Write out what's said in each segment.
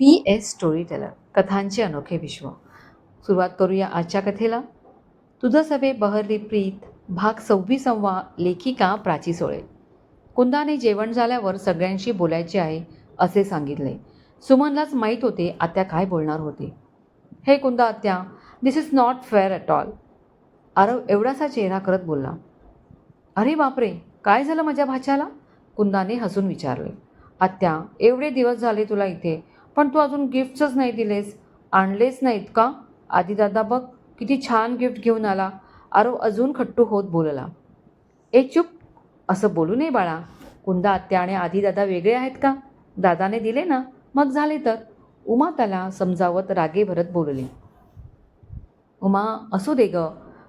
P S story teller कथांचे अनोखे विश्व. सुरुवात करूया आजच्या कथेला. तुझं सभे बहरली प्रीत भाग सव्वीसवा लेखिका प्राची सोळे. कुंदाने जेवण झाल्यावर सगळ्यांशी बोलायचे आहे असे सांगितले. सुमनलाच माहीत होते आत्या काय बोलणार होते. हे कुंदा आत्या this is not fair at all Aarav एवढासा चेहरा करत बोलला. अरे बापरे काय झालं माझ्या भाच्याला? कुंदाने हसून विचारले. आत्या एवढे दिवस झाले तुला इथे पण तू अजून गिफ्टच नाही दिलेस. आणलेच नाहीत का? आधी दादा बघ किती छान गिफ्ट घेऊन आला. आरव अजून खट्टू होत बोलला. ए चुप. असं बोलू नये बाळा. कुंदा आत्या आणि आधी वेगळे आहेत का? दादाने दिले ना? मग झाले तर? उमा त्याला समजावत रागे भरत बोलली. उमा असू दे ग.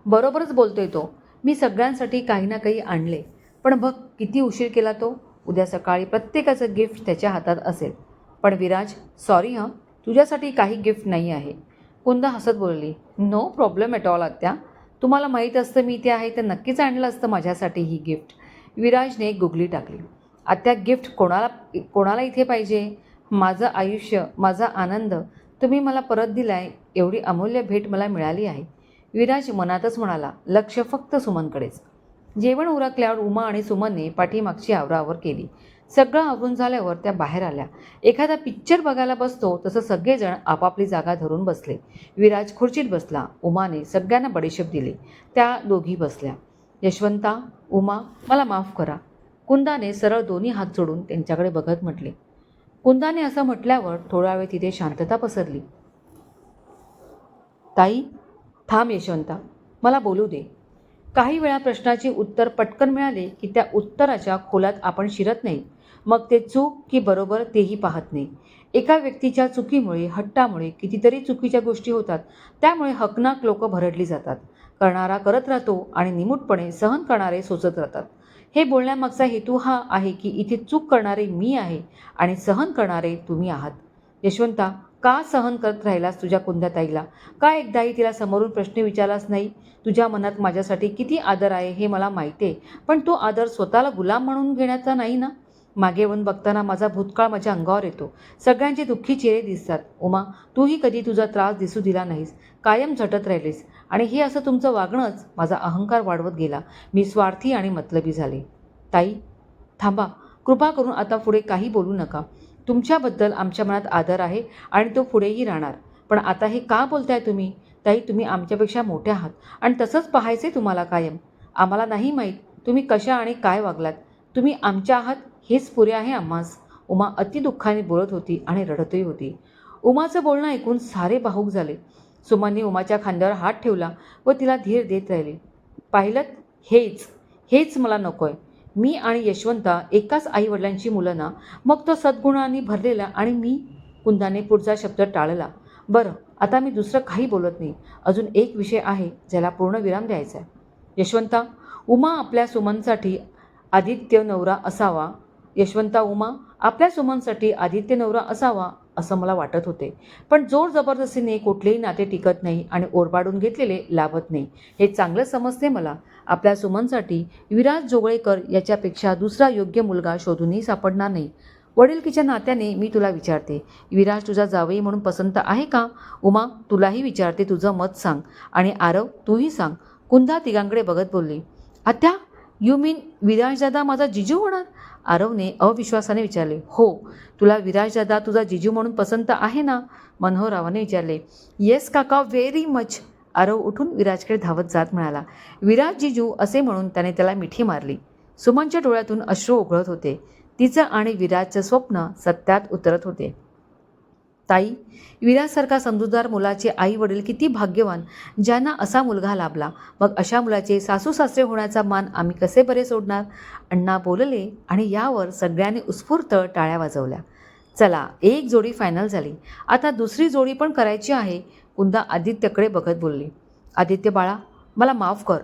बरोबरच बोलतोय तो. मी सगळ्यांसाठी काही ना काही आणले. पण बघ किती उशीर केला तो. उद्या सकाळी प्रत्येकाचं गिफ्ट त्याच्या हातात असेल. पण विराज सॉरी हं तुझ्यासाठी काही गिफ्ट नाही आहे. कुंदा हसत बोलली नो प्रॉब्लेम ॲट ऑल आत्या. तुम्हाला माहीत असतं मी इथे आहे तर नक्कीच आणलं असतं माझ्यासाठी ही गिफ्ट विराजने एक गुगली टाकली. आत्या गिफ्ट कोणाला कोणाला इथे पाहिजे? माझं आयुष्य माझा आनंद तुम्ही मला परत दिलाय एवढी अमूल्य भेट मला मिळाली आहे. विराज मनातच म्हणाला लक्ष फक्त सुमनकडेच. जेवण उरकल्यावर उमा आणि सुमनने पाठीमागची आवरावर केली. सगळं आवरून झाल्यावर त्या बाहेर आल्या. एखादा पिक्चर बघायला बसतो तसं सगळेजण आपापली जागा धरून बसले. विराज खुर्चीत बसला. उमाने सगळ्यांना बडीशेप दिली. त्या दोघी बसल्या. यशवंता उमा मला माफ करा. कुंदाने सरळ दोन्ही हात जोडून त्यांच्याकडे बघत म्हटले. कुंदाने असं म्हटल्यावर थोडा वेळ तिथे शांतता पसरली. ताई थांब यशवंता. मला बोलू दे. काही वेळा प्रश्नाची उत्तर पटकन मिळाले की त्या उत्तराच्या खोलात आपण शिरत नाही. मग ते चूक की बरोबर तेही पाहत नाही. एका व्यक्तीच्या चुकीमुळे हट्टामुळे कितीतरी चुकीच्या गोष्टी होतात त्यामुळे हकनाक लोक भरडली जातात. करणारा करत राहतो आणि निमूटपणे सहन करणारे सोचत राहतात. हे बोलण्यामागचा हेतू हा आहे की इथे चूक करणारे मी आहे आणि सहन करणारे तुम्ही आहात. यशवंता का सहन करत राहिलास तुझ्या कुंद्याताईला का एकदाही तिला समोरून प्रश्न विचारलास नाही? तुझ्या मनात माझ्यासाठी किती आदर आहे हे मला माहिती आहे पण तो आदर स्वतःला गुलाम म्हणून घेण्याचा नाही ना? मागे येऊन बघताना माझा भूतकाळ माझ्या अंगावर येतो. सगळ्यांचे दुःखी चेहरे दिसतात. उमा तूही कधी तुझा त्रास दिसू दिला नाहीस. कायम झटत राहिलीस. आणि हे असं तुमचं वागणंच माझा अहंकार वाढवत गेला. मी स्वार्थी आणि मतलबी झाले. ताई थांबा. कृपा करून आता पुढे काही बोलू नका. तुमच्याबद्दल आमच्या मनात आदर आहे आणि तो पुढेही राहणार. पण आता हे का बोलताय तुम्ही? ताई तुम्ही आमच्यापेक्षा मोठ्या आहात आणि तसंच पाहायचे तुम्हाला कायम. आम्हाला नाही माहीत तुम्ही कशा आणि काय वागलात. तुम्ही आमच्या आहात हेच पुरे आहे आम्हास उमा अतिदुःखाने बोलत होती आणि रडतही होती. उमाचं बोलणं ऐकून सारे भाऊक झाले. सुमांनी उमाच्या खांद्यावर हात ठेवला व तिला धीर देत राहिले. पाहिलं हेच हेच मला नको आहे मी आणि यशवंता एकाच आईवडिलांची मुलं ना. मग तो सद्गुणांनी भरलेला आणि मी कुंदाने पुढचा शब्द टाळला. बरं आता मी दुसरं काही बोलत नाही. अजून एक विषय आहे ज्याला पूर्ण विराम द्यायचा आहे. यशवंता उमा आपल्या सुमनसाठी आदित्य नवरा असावा. यशवंता उमा आपल्या सुमनसाठी आदित्य नवरा असावा असं मला वाटत होते. पण जोर जबरदस्तीने कुठलेही नाते टिकत नाही आणि ओरबाडून घेतलेले लाभत नाही. हे चांगलं समजते मला. आपल्या सुमनसाठी विराज जोगळेकर याच्यापेक्षा दुसरा योग्य मुलगा शोधूनही सापडणार नाही. वडीलकीच्या नात्याने मी तुला विचारते विराज तुझा जावई म्हणून पसंत आहे का? उमा तुलाही विचारते तुझं मत सांग आणि आरव तूही सांग. कुंदा तिघांकडे बघत बोलली आत्या यू मीन विराजदादा माझा जिजू होणार? आरवने अविश्वासाने विचारले हो तुला विराजदादा तुझा जिजू म्हणून पसंत आहे ना? मनोहरावाने विचारले येस काका व्हेरी मच आरव उठून विराजकडे धावत जात म्हणाला विराज जिजू असे म्हणून त्याने त्याला मिठी मारली. सुमनच्या डोळ्यातून अश्रू ओघळत होते. तिचं आणि विराजचं स्वप्न सत्यात उतरत होते. ताई विराजसारखा समजूतदार मुलाचे आई वडील किती भाग्यवान ज्यांना असा मुलगा लाभला. मग अशा मुलाचे सासू सासरे होण्याचा मान आम्ही कसे बरे सोडणार? अण्णा बोलले आणि यावर सगळ्यांनी उत्स्फूर्त टाळ्या वाजवल्या. चला एक जोडी फायनल झाली. आता दुसरी जोडी पण करायची आहे कुंदा आदित्यकडे बघत बोलली. आदित्य बाळा मला माफ कर.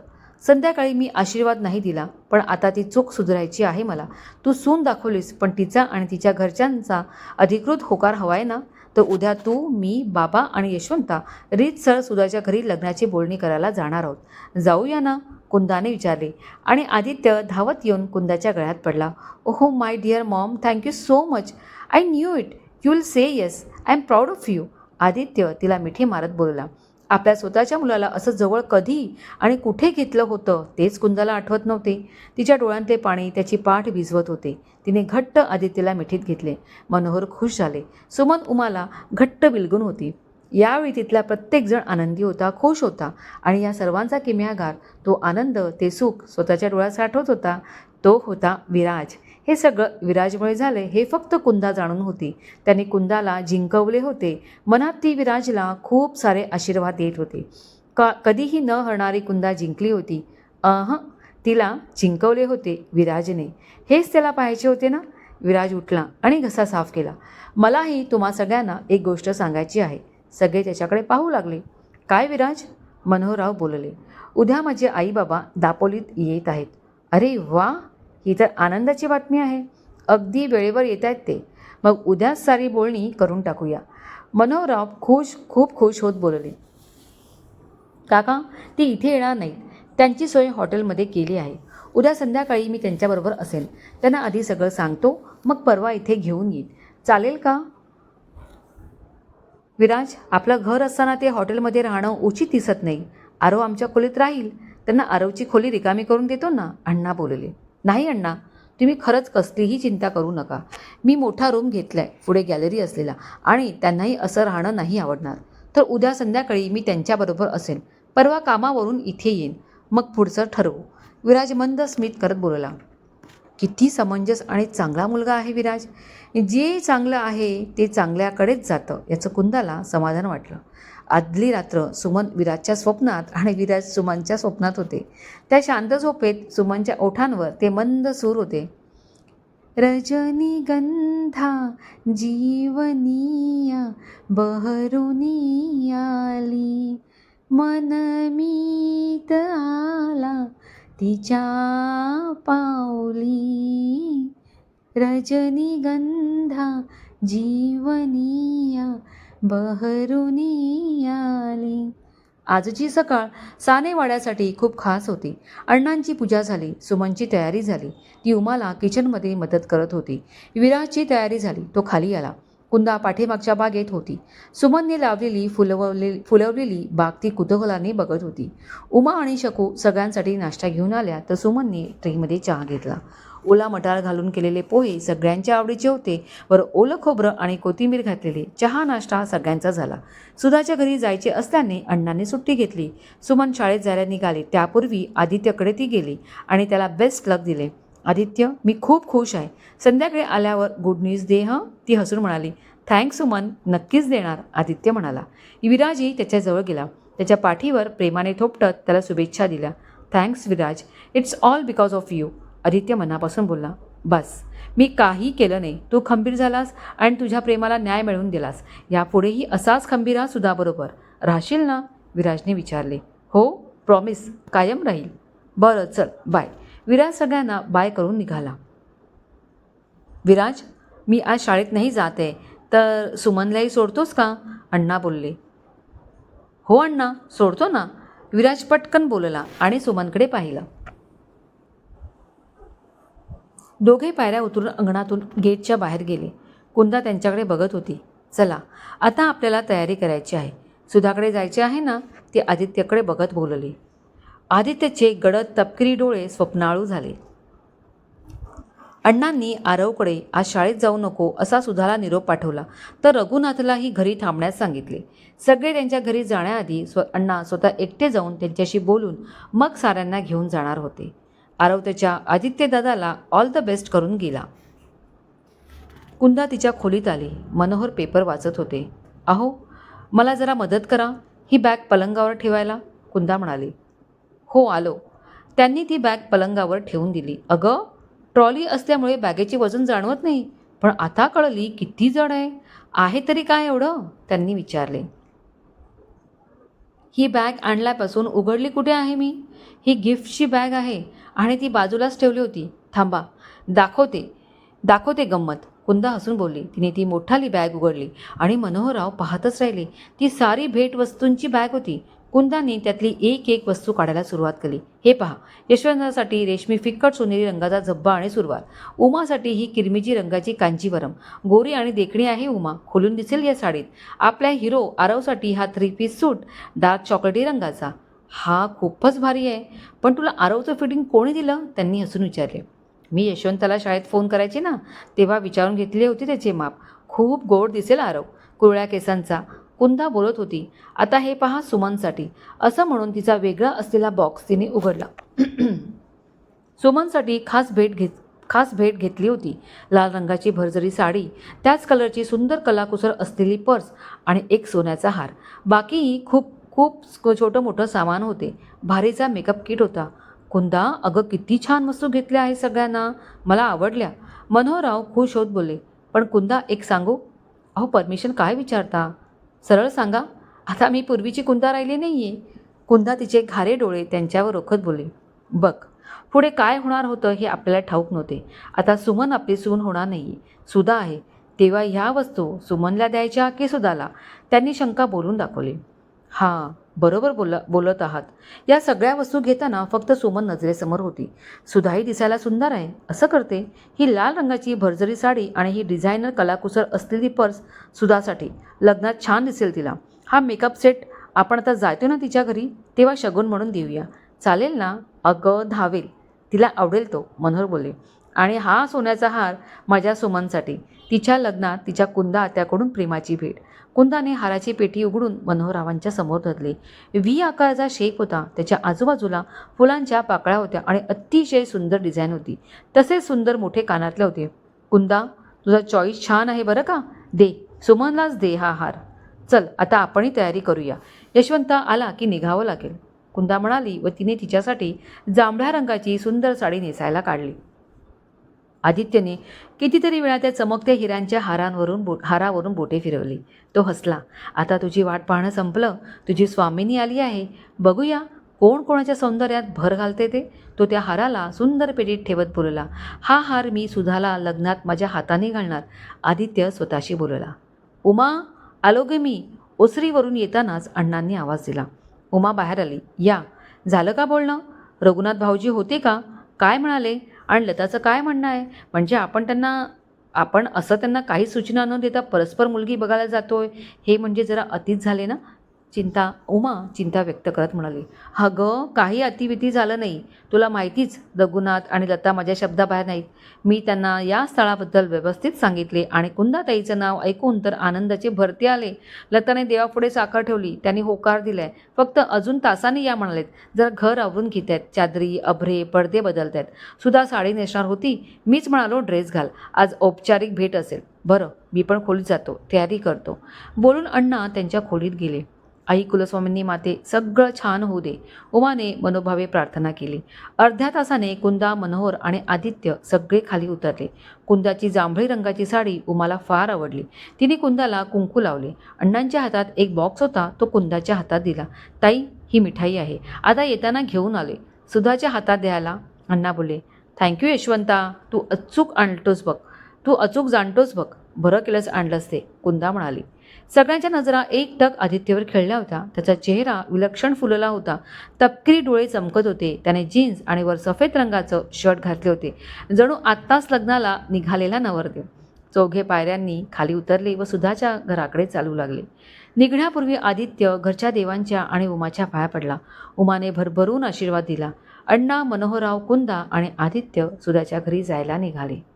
संध्याकाळी मी आशीर्वाद नाही दिला पण आता ती चूक सुधारायची आहे मला. तू सून दाखवलीस पण तिचा आणि तिच्या घरच्यांचा अधिकृत होकार हवाय ना? तर उद्या तू मी बाबा आणि यशवंता रीतसर सुधाच्या घरी लग्नाची बोलणी करायला जाणार आहोत. जाऊया ना कुंदाने विचारले. आणि आदित्य धावत येऊन कुंदाच्या गळ्यात पडला. ओहो my dear mom thank you so much I knew it you will say yes I am proud of you Aditya तिला मिठी मारत बोलला. आपल्या स्वतःच्या मुलाला असं जवळ कधी आणि कुठे घेतलं होतं तेच कुंदाला आठवत नव्हते. तिच्या डोळ्यांतले पाणी त्याची पाठ भिजवत होते. तिने घट्ट आदित्यला मिठीत घेतले. मनोहर खुश झाले. सुमन उमाला घट्ट बिलगून होती. यावेळी तिथला प्रत्येकजण आनंदी होता खुश होता आणि या सर्वांचा किम्यागार तो आनंद ते सुख स्वतःच्या डोळ्यात साठवत होता तो होता विराज. हे सगळं विराजमुळे झाले हे फक्त कुंदा जाणून होती. त्याने कुंदाला जिंकवले होते. मनात ती विराजला खूप सारे आशीर्वाद येत होते. का कधीही न हरणारी कुंदा जिंकली होती. अह तिला जिंकवले होते विराजने. हेच त्याला पाहायचे होते ना? विराज उठला आणि घसा साफ केला. मलाही तुम्हा सगळ्यांना एक गोष्ट सांगायची आहे. सगळे त्याच्याकडे पाहू लागले. काय विराज? मनोहरराव बोलले. उद्या माझे आई बाबा दापोलीत येत आहेत. अरे वा! ही तर आनंदाची बातमी आहे. अगदी वेळेवर येत आहेत ते. मग उद्याच सारी बोलणी करून टाकूया. मनोहरराव खुश खूप खुश होत बोलले. काका ती इथे येणार नाहीत. त्यांची सोय हॉटेलमध्ये केली आहे. उद्या संध्याकाळी मी त्यांच्याबरोबर असेल. त्यांना आधी सगळं सांगतो मग परवा इथे घेऊन येईल चालेल का? विराज आपलं घर असताना ते हॉटेलमध्ये राहणं उचित दिसत नाही. आरव आमच्या खोलीत राहील. त्यांना आरवची खोली रिकामी करून देतो ना? अण्णा बोलले. नाही अण्णा तुम्ही खरंच कसलीही चिंता करू नका. मी मोठा रूम घेतला आहे पुढे गॅलरी असलेला आणि त्यांनाही असं राहणं नाही आवडणार. तर उद्या संध्याकाळी मी त्यांच्याबरोबर असेल परवा कामावरून इथे येईन. मग पुढचं ठरवू. विराज मंद स्मित करत बोलला. किती समंजस आणि चांगला मुलगा आहे विराज. जे चांगलं आहे ते चांगल्याकडेच जातं याचं कुंदाला समाधान वाटलं. आदली रात्र सुमन विराजच्या स्वप्नात आणि विराज सुमनच्या स्वप्नात होते. त्या शांत झोपेत सुमनच्या ओठांवर ते मंद सूर होते. रजनीगंधा जीवनिया बहरुनियाली आली. मनमीत आला तिच्या पावली. रजनीगंधा जीवनिया बहरूनी आली. आजची सकाळ सानेवाड्यासाठी खूप खास होती. अण्णांची पूजा झाली सुमनची तयारी झाली. ती उमाला किचनमध्ये मदत करत होती. विराजची तयारी झाली तो खाली आला. कुंदा पाठीमागच्या बागेत होती. सुमनने लावलेली फुलवले फुलवलेली बाग ती कुतूहलाने बघत होती. उमा आणि शकू सगळ्यांसाठी नाश्ता घेऊन आल्या तर सुमनने ट्रेमध्ये चहा घेतला. ओला मटार घालून केलेले पोहे सगळ्यांच्या आवडीचे होते. वर ओलं खोबरं आणि कोथिंबीर घातलेले चहा नाश्ता सगळ्यांचा झाला. सुधाच्या घरी जायचे असल्याने अण्णांनी सुट्टी घेतली. सुमन शाळेत जायला निघाले. त्यापूर्वी आदित्यकडे ती गेली आणि त्याला बेस्ट लक दिले. आदित्य मी खूप खुश आहे. संध्याकाळी आल्यावर गुड न्यूज दे हं? ती हसून म्हणाली. थँक्स सुमन. नक्कीच देणार आदित्य म्हणाला. विराजही त्याच्याजवळ गेला. त्याच्या पाठीवर प्रेमाने थोपटत त्याला शुभेच्छा दिल्या. Thanks Viraj. It's all because of you Aditya मनापासून बोलला बस मी काही केलं नाही. तू खंबीर झालास आणि तुझ्या प्रेमाला न्याय मिळवून दिलास. यापुढेही असाच खंबीर हा सुधाबरोबर राहशील ना? विराजने विचारले. हो प्रॉमिस कायम राहील. बरं चल बाय विराज सगळ्यांना बाय करून निघाला. विराज मी आज शाळेत नाही जात आहे. तर सुमनलाही सोडतोस का? अण्णा बोलले. हो अण्णा सोडतो ना. विराज पटकन बोलला आणि सुमनकडे पाहिलं. दोघे पायऱ्या उतरून अंगणातून गेटच्या बाहेर गेले. कुंदा त्यांच्याकडे बघत होती. चला आता आपल्याला तयारी करायची आहे. सुधाकडे जायचे आहे ना? ती आदित्यकडे बघत बोलली. आदित्यचे गडद तपकिरी डोळे स्वप्नाळू झाले. अण्णांनी आरवकडे आज शाळेत जाऊ नको असा सुधाला निरोप पाठवला. तर रघुनाथलाही घरी थांबण्यास सांगितले. सगळे त्यांच्या घरी जाण्याआधी स्व अण्णा स्वतः एकटे जाऊन त्यांच्याशी बोलून मग साऱ्यांना घेऊन जाणार होते. आरव त्याच्या आदित्यदादाला ऑल द बेस्ट करून गेला. कुंदा तिच्या खोलीत आली. मनोहर पेपर वाचत होते. अहो मला जरा मदत करा. ही बॅग पलंगावर ठेवायला. कुंदा म्हणाली. हो आलो. त्यांनी ती बॅग पलंगावर ठेवून दिली. अगं ट्रॉली असल्यामुळे बॅगेचे वजन जाणवत नाही. पण आता कळली किती जड आहे. आहे तरी काय एवढं? त्यांनी विचारले. ही बॅग आणल्यापासून उघडली कुठे आहे मी? ही गिफ्टची बॅग आहे. आणि ती बाजूलाच ठेवली होती. थांबा दाखवते दाखवते गंमत कुंदा हसून बोलली. तिने ती मोठाली बॅग उघडली आणि मनोहरराव पाहतच राहिले. ती सारी भेटवस्तूंची बॅग होती. कुंदाने त्यातली एक एक वस्तू काढायला सुरुवात केली. हे पहा यशवंतासाठी रेशमी फिक्कट सोनेरी रंगाचा झब्बा आणि सुरुवात. उमासाठी ही किरमिजी रंगाची कांजीवरम गोरी आणि देखणी आहे उमा. खोलून दिसेल या साडीत. आपल्या हिरो आरवसाठी हा थ्री पीस सूट. डार्क चॉकलेटी रंगाचा. हा खूपच भारी आहे. पण तुला आरवचं फिटिंग कोणी दिलं? त्यांनी हसून विचारले. मी यशवंताला शाळेत फोन करायचे ना तेव्हा विचारून घेतले होते त्याचे माप. खूप गोड दिसेल आरव. कुरळ्या केसांचा. कुंदा बोलत होती. आता हे पहा सुमनसाठी. असं म्हणून तिचा वेगळा असलेला बॉक्स तिने उघडला. सुमनसाठी खास भेट घेत खास भेट घेतली होती. लाल रंगाची भरजरी साडी त्याच कलरची सुंदर कलाकुसर असलेली पर्स आणि एक सोन्याचा हार. बाकीही खूप खूप छोटं मोठं सामान होते. भारीचा मेकअप किट होता. कुंदा अगं किती छान वस्तू घेतल्या आहे सगळ्यांना. मला आवडल्या. मनोहरराव खुश होत बोलले पण कुंदा एक सांगू? अहो परमिशन काय विचारता? सरळ सांगा. आता मी पूर्वीची कुंदा राहिली नाही आहे कुंदा तिचे घारे डोळे त्यांच्यावर रोखत बोलले बघ पुढे काय होणार होतं हे आपल्याला ठाऊक नव्हते. आता सुमन आपली सून होणार नाही सुधा आहे. तेव्हा ह्या वस्तू सुमनला द्यायच्या की सुधाला? त्यांनी शंका बोलून दाखवली. हां बरोबर बोल बोलत आहात. या सगळ्या वस्तू घेताना फक्त सुमन नजरेसमोर होती. सुधाही दिसायला सुंदर आहे. असं करते? ही लाल रंगाची भरजरी साडी आणि ही डिझायनर कलाकुसर असलेली पर्स सुधासाठी. लग्नात छान दिसेल तिला. हा मेकअप सेट आपण आता जातो ना तिच्या घरी? तेव्हा शगुन म्हणून देऊया. चालेल ना? अगं धावेल. तिला आवडेल तो मनोहर बोले आणि हा सोन्याचा हार माझ्या सुमनसाठी. तिच्या लग्नात तिच्या कुंदा आत्याकडून प्रेमाची भेट. कुंदाने हाराची पेटी उघडून मनोहररावांच्या समोर धरली. व्ही आकाराचा शेप होता. त्याच्या आजूबाजूला फुलांच्या पाकळ्या होत्या आणि अतिशय सुंदर डिझाईन होती. तसेच सुंदर मोठे कानातले होते. कुंदा तुझा चॉईस छान आहे बरं का? दे. सुमनलाच दे हा हार. चल आता आपणही तयारी करूया. यशवंत आला की निघावं लागेल. कुंदा म्हणाली व तिने तिच्यासाठी जांभळ्या रंगाची सुंदर साडी नेसायला काढली. आदित्यने कितीतरी वेळा त्या चमकत्या हिऱ्यांच्या हारांवरून बो हारावरून बोटे फिरवली. तो हसला. आता तुझी वाट पाहणं संपलं. तुझी स्वामिनी आली आहे. बघूया कोण कोणाच्या सौंदर्यात भर घालते ते. तो त्या हाराला सुंदर पेटीत ठेवत बोलला. हा हार मी सुधाला लग्नात माझ्या हाताने घालणार. आदित्य स्वतःशी बोलला. उमा आलो गे मी. ओसरीवरून येतानाच अण्णांनी आवाज दिला. उमा बाहेर आली. या झालं का बोलणं? रघुनाथ भाऊजी होते का? काय म्हणाले? आणि लताचं काय म्हणणं आहे? म्हणजे आपण त्यांना आपण असं त्यांना काही सूचना न देता परस्पर मुलगी बघायला जातोय हे म्हणजे जरा अतीच झाले ना? चिंता उमा चिंता व्यक्त करत म्हणाली हा गं काही अतिविधी झालं नाही. तुला माहितीच रघुनाथ आणि लता माझ्या शब्दाबाहेर नाहीत. मी त्यांना या स्थळाबद्दल व्यवस्थित सांगितले आणि कुंदाताईचं नाव ऐकून तर आनंदाचे भरते आले. लताने देवापुढे साखर ठेवली. त्यांनी होकार दिलाय. फक्त अजून तासाने या म्हणालेत. जर घर आवरून घेत आहेत चादरी अभरे पडदे बदलत आहेत सुद्धा साडी नेसणार होती. मीच म्हणालो ड्रेस घाल. आज औपचारिक भेट असेल. बरं मी पण खोलीत जातो. तयारी करतो. बोलून अण्णा त्यांच्या खोलीत गेले. आई कुलस्वामींनी माते सगळं छान होऊ दे. उमाने मनोभावे प्रार्थना केली. अर्ध्या तासाने कुंदा मनोहर आणि आदित्य सगळे खाली उतरले. कुंदाची जांभळी रंगाची साडी उमाला फार आवडली. तिने कुंदाला कुंकू लावले. अण्णांच्या हातात एक बॉक्स होता. तो कुंदाच्या हातात दिला. ताई ही मिठाई आहे. आता येताना घेऊन आले. सुधाच्या हातात द्यायला. अण्णा बोलले थँक्यू यशवंता. तू अचूक आणतोस बघ. तू अचूक जाणतोस बघ. बरं केलंच आणलंस ते. कुंदा म्हणाली. सगळ्यांच्या नजरा एक टक आदित्यवर खेळल्या होत्या. त्याचा चेहरा विलक्षण फुलला होता. तपकिरी डोळे चमकत होते. त्याने जीन्स आणि वर सफेद रंगाचं शर्ट घातले होते. जणू आत्ताच लग्नाला निघालेला नवरदेव. चौघे पायऱ्यांनी खाली उतरले व सुधाच्या घराकडे चालू लागले. निघण्यापूर्वी आदित्य घरच्या देवांच्या आणि उमाच्या पाया पडला. उमाने भरभरून आशीर्वाद दिला. अण्णा मनोहरराव कुंदा आणि आदित्य सुधाच्या घरी जायला निघाले.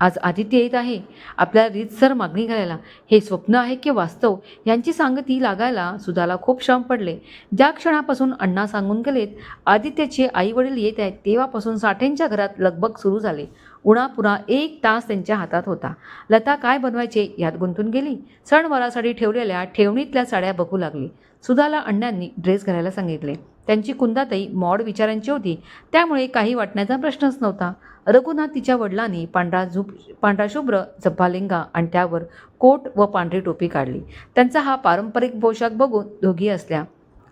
आज आदित्य येत आहे. आपल्याला रीतसर मागणी घालायला हे स्वप्न आहे की वास्तव? यांची सांगती लागायला सुधाला खूप श्रम पडले. ज्या क्षणापासून अण्णा सांगून गेलेत आदित्यचे आई वडील येत आहेत तेव्हापासून साठेंच्या घरात लगबग सुरू झाले. उणापुरा एक तास त्यांच्या हातात होता. लता काय बनवायचे यात गुंतून गेली. सणवारासाठी ठेवलेल्या ठेवणीतल्या साड्या बघू लागली. सुधाला अण्णांनी ड्रेस घालायला सांगितले. त्यांची कुंदाताई मॉड विचारांची होती. त्यामुळे काही वाटण्याचा प्रश्नच नव्हता. रघुनाथ तिच्या वडिलांनी पांढरा झुप पांढरा शुभ्र जब्बालिंगा आणि त्यावर कोट व पांढरी टोपी काढली. त्यांचा हा पारंपरिक पोशाख बघून दोघी असल्या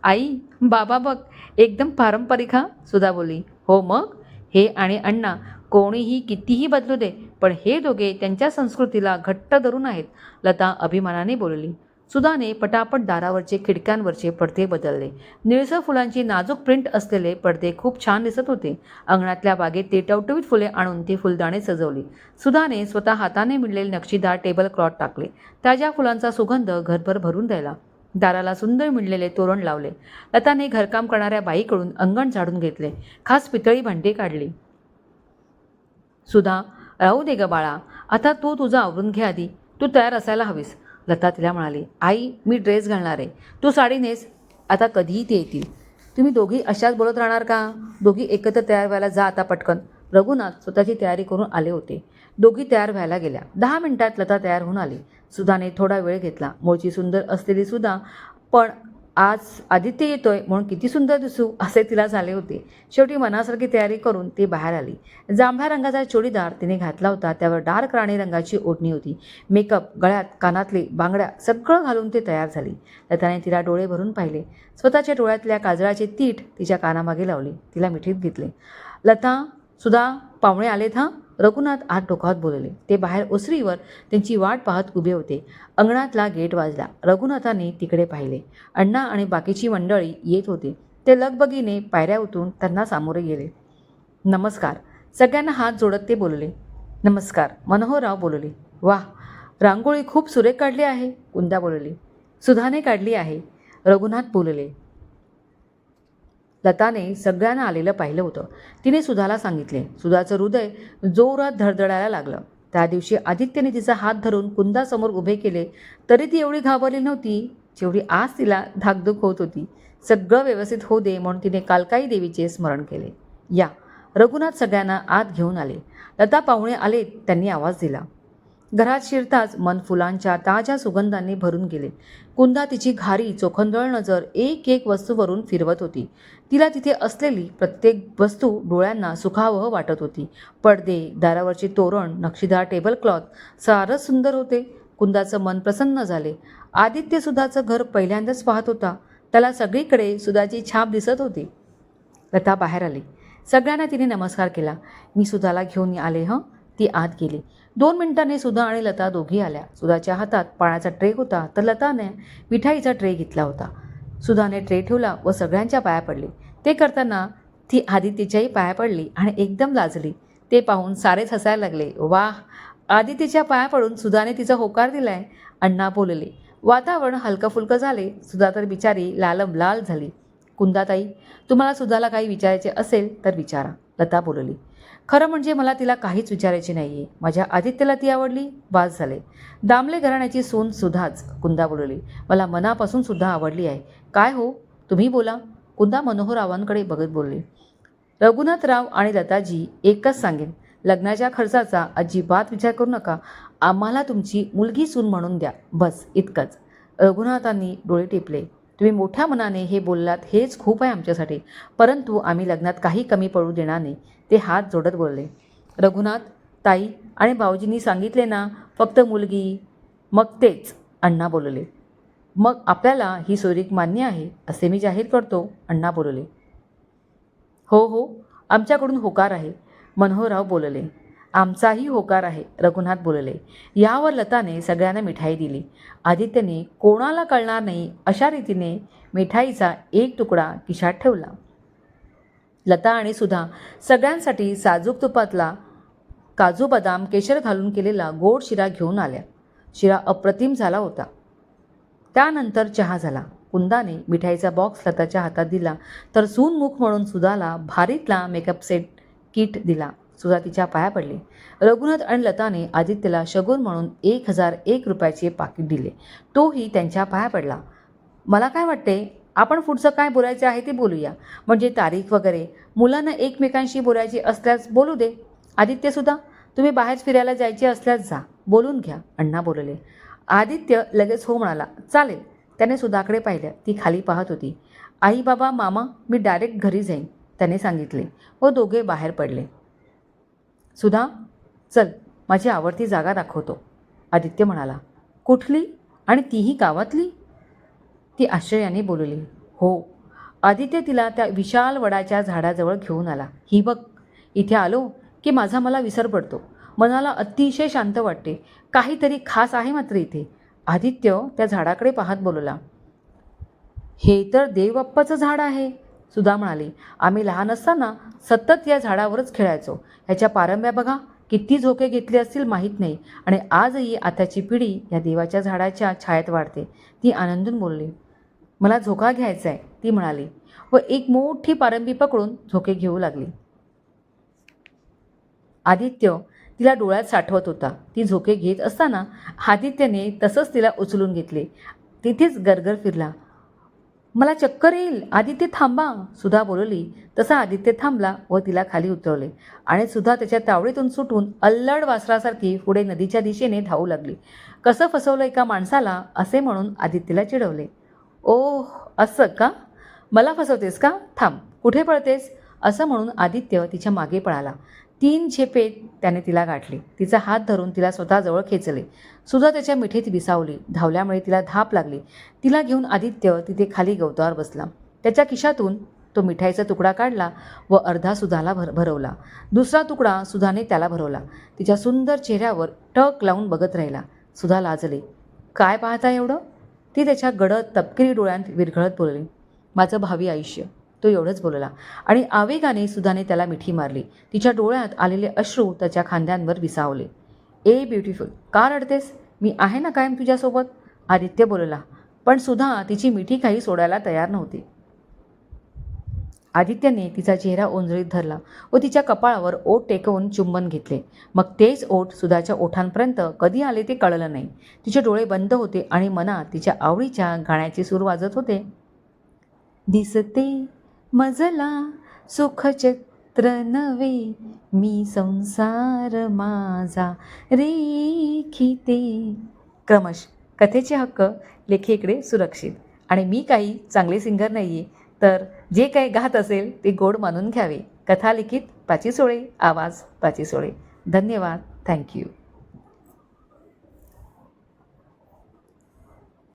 आई बाबा बघ एकदम पारंपरिक हा? सुधा बोली हो मग? हे आणि अण्णा कोणीही कितीही बदलू दे पण हे दोघे त्यांच्या संस्कृतीला घट्ट धरून आहेत लता अभिमानाने बोलली. सुधाने पटापट दारावरचे खिडक्यांवरचे पडदे बदलले. निळसर फुलांची नाजूक प्रिंट असलेले पडदे खूप छान दिसत होते. अंगणातल्या बागेत ते टवटवीत फुले आणून ती फुलदाणे सजवली. सुधाने स्वतः हाताने मिळलेले नक्षीदार टेबल क्लॉथ टाकले. ताज्या फुलांचा सुगंध घरभर भरून द्यायला दाराला सुंदर मिळलेले तोरण लावले. लताने घरकाम करणाऱ्या बाईकडून अंगण झाडून घेतले. खास पितळी भांडी काढली. सुधा राहू दे ग बाळा. आता तू तुझं आवरून घे आधी. तू तयार असायला हवीस. लता तिला म्हणाली आई मी ड्रेस घालणार आहे. तू साडी नेस. आता कधीही ते येतील. तुम्ही दोघी अशाच बोलत राहणार का? दोघी एकत्र तयार व्हायला जा आता पटकन. रघुनाथ स्वतःची तयारी करून आले होते. दोघी तयार व्हायला गेल्या. दहा मिनिटात लता तयार होऊन आली. सुधाने थोडा वेळ घेतला. मूळची सुंदर असलेली सुधा पण आज आदित्य येतोय म्हणून किती सुंदर दिसू असे तिला झाले होते. शेवटी मनासारखी तयारी करून ती बाहेर आली. जांभळ्या रंगाचा चोडीदार तिने घातला होता त्यावर डार्क राणी रंगाची ओढणी होती. मेकअप गळ्यात कानातले बांगड्या सगळं घालून ते तयार झाली. लताने तिला डोळे भरून पाहिले. स्वतःच्या डोळ्यातल्या काजळाचे तीठ तिच्या कानामागे लावले. तिला मिठीत घेतले. लता सुद्धा पाहुणे आलेत हां? रघुनाथ आत डोकावत बोलले. ते बाहेर ओसरीवर त्यांची वाट पाहत उभे होते. अंगणातला गेट वाजला. रघुनाथाने तिकडे पाहिले. अण्णा आणि बाकीची मंडळी येत होती. ते लगबगीने पायऱ्या उतरून त्यांना सामोरे गेले. नमस्कार. सगळ्यांना हात जोडत ते बोलले. नमस्कार. मनोहरराव बोलले. वाह! रांगोळी खूप सुरेख काढली आहे कुंदा बोलली. सुधाने काढली आहे. रघुनाथ बोलले. लताने सगळ्यांना आलेलं पाहिलं होतं. तिने सुधाला सांगितले. सुधाचं हृदय जोरात धडधडायला लागलं. त्या दिवशी आदित्यने तिचा हात धरून कुंदासमोर उभे केले तरी ती एवढी घाबरली नव्हती जेवढी आज तिला धाकधूक होत होती. सगळं व्यवस्थित होऊ दे म्हणून तिने कालकाई देवीचे स्मरण केले. या. रघुनाथ सगळ्यांना आत घेऊन आले. लता पाहुणे आले त्यांनी आवाज दिला. घरात शिरताच मन फुलांच्या ताज्या सुगंधांनी भरून गेले. कुंदा तिची घारी चोखंदळ नजर एक एक वस्तूवरून फिरवत होती. तिला तिथे असलेली प्रत्येक वस्तू डोळ्यांना सुखावह वाटत होती. पडदे दारावरचे तोरण नक्षीदार टेबल क्लॉथ सारच सुंदर होते. कुंदाचं मन प्रसन्न झाले. आदित्य सुधाचं घर पहिल्यांदाच पाहत होता. त्याला सगळीकडे सुधाची छाप दिसत होती. लता बाहेर आली. सगळ्यांना तिने नमस्कार केला. मी सुधाला घेऊन आले हं? ती आत गेली. दोन मिनिटांनी सुधा आणि लता दोघी आल्या. सुधाच्या हातात पाण्याचा ट्रे होता तर लताने मिठाईचा ट्रे घेतला होता. सुधाने ट्रे ठेवला व सगळ्यांच्या पाया पडली. ते करताना ती आदित्यच्याही पाया पडली आणि एकदम लाजली. ते पाहून सारेच हसायला लागले. वाह आदित्यच्या पाया पडून सुधाने तिचा होकार दिलाय अण्णा बोलले. वातावरण हलकंफुलकं झाले. सुधा तर बिचारी लालम लाल झाली. कुंदाताई तुम्हाला सुधाला काही विचारायचे असेल तर विचारा लता बोलली. खरं म्हणजे मला तिला काहीच विचारायची नाही आहे माझ्या आदित्यला ती आवडली बाज झाले. दामले घराण्याची सून सुद्धाच कुंदा बोलली. मला मनापासून सुद्धा आवडली आहे. काय हो? तुम्ही बोला. कुंदा मनोहररावांकडे बघत बोलले. रघुनाथराव आणि लताजी एकच सांगेन. लग्नाच्या खर्चाचा अजिबात विचार करू नका. आम्हाला तुमची मुलगी सून म्हणून द्या. बस इतकंच. रघुनाथांनी डोळे टिपले. तुम्ही मोठ्या मनाने हे बोललात हेच खूप आहे आमच्यासाठी. परंतु आम्ही लग्नात काही कमी पडू देणार नाही. ते हात जोडत बोलले. रघुनाथ ताई आणि भाऊजींनी सांगितले ना फक्त मुलगी मग तेच अण्णा बोलले. मग आपल्याला ही सोयरीक मान्य आहे असे मी जाहीर करतो अण्णा बोलले. हो हो आमच्याकडून होकार आहे मनोहरराव बोलले. आमचाही होकार आहे रघुनाथ बोलले. यावर लताने सगळ्यांना मिठाई दिली. आदित्यने कोणाला कळणार नाही अशा रीतीने मिठाईचा एक तुकडा किशात ठेवला. लता आणि सुधा सगळ्यांसाठी साजूक तुपातला काजू बदाम केशर घालून केलेला गोड शिरा घेऊन आल्या. शिरा अप्रतिम झाला होता. त्यानंतर चहा झाला. कुंदाने मिठाईचा बॉक्स लताच्या हातात दिला तर सूनमुख म्हणून सुधाला भारीतला मेकअप सेट किट दिला. सुधा तिच्या पाया पडली. रघुनाथ आणि लताने आदित्यला शगुन म्हणून एक हजार एक रुपयाचे पाकिट दिले. तोही त्यांच्या पाया पडला. मला काय वाटते? आपण पुढचं काय बोलायचं आहे ते बोलूया. म्हणजे तारीख वगैरे. मुलांना एकमेकांशी बोलायची असल्यास बोलू दे. आदित्यसुद्धा तुम्ही बाहेर फिरायला जायचे असल्यास जा. बोलून घ्या. अण्णा बोलले. आदित्य लगेच हो म्हणाला. चालेल. त्याने सुधाकडे पाहिलं ती खाली पाहत होती. आई बाबा मामा मी डायरेक्ट घरी जाईन. त्याने सांगितले. व दोघे बाहेर पडले. सुधा चल. माझी आवडती जागा दाखवतो. आदित्य म्हणाला. कुठली? आणि तीही गावातली? ती आश्चर्याने बोलली हो. आदित्य तिला त्या विशाल वडाच्या झाडाजवळ घेऊन आला. ही बघ इथे आलो की माझा मला विसर पडतो. मनाला अतिशय शांत वाटते. काहीतरी खास आहे मात्र इथे. आदित्य त्या झाडाकडे पाहत बोलला हे तर देवबाप्पाचं झाड आहे सुधा म्हणाली. आम्ही लहान असताना सतत या झाडावरच खेळायचो. ह्याच्या पारंब्या बघा किती झोके घेतले असतील माहीत नाही. आणि आजही आताची पिढी या देवाच्या झाडाच्या छायेत वाढते. ती आनंदून बोलली मला झोका घ्यायचा आहे ती म्हणाली व एक मोठी पारंबी पकडून झोके घेऊ लागली. आदित्य तिला डोळ्यात साठवत होता. ती झोके घेत असताना आदित्यने तसंच तिला उचलून घेतले. तिथेच गरगर फिरला. मला चक्कर येईल आदित्य थांबा सुधा बोलवली तसा आदित्य थांबला व तिला खाली उतरवले आणि सुधा त्याच्या तावडीतून सुटून अल्लड वासरासारखी पुढे नदीच्या दिशेने धावू लागली. कसं फसवलं एका माणसाला? असे म्हणून आदित्यला चिडवले. ओह असं का? मला फसवतेस का? थांब कुठे पळतेस? असं म्हणून आदित्य तिच्यामागे पळाला. तीन झेपे त्याने तिला गाठली. तिचा हात धरून तिला स्वतःजवळ खेचले. सुद्धा त्याच्या मिठीत विसावली. धावल्यामुळे तिला धाप लागली. तिला घेऊन आदित्य तिथे खाली गवतावर बसला. त्याच्या खिशातून तो मिठाईचा तुकडा काढला व अर्धा सुधाला भर भरवला. दुसरा तुकडा सुधाने त्याला भरवला. तिच्या सुंदर चेहऱ्यावर टक लावून बघत राहिला. सुधा लाजले. काय पाहता एवढं? ती त्याच्या गडद तपकिरी डोळ्यांत विरघळत बोलली. माझं भावी आयुष्य. तो एवढंच बोलला. आणि आवेगाने सुधाने त्याला मिठी मारली. तिच्या डोळ्यात आलेले अश्रू त्याच्या खांद्यांवर विसावले. ए ब्युटिफुल का रडतेस? मी आहे ना कायम तुझ्यासोबत? आदित्य बोलला. पण सुधा तिची मिठी काही सोडायला तयार नव्हती. आदित्यने तिचा चेहरा ओंजळीत धरला व तिच्या कपाळावर ओठ टेकवून चुंबन घेतले. मग तेच ओठ सुधाच्या ओठांपर्यंत कधी आले ते कळलं नाही. तिचे डोळे बंद होते आणि मनात तिच्या आवडीच्या गाण्याचे सूर वाजत होते. दिसते मजला सुखचित्र नवे मी संसार माझा रेखिते. क्रमश कथेचे हक्क लेखीकडे सुरक्षित. आणि मी काही चांगले सिंगर नाही आहे तर जे काही गात असेल ते गोड मानून घ्यावे. कथा लिखित प्राची सोळे आवाज प्राची सोळे धन्यवाद थँक्यू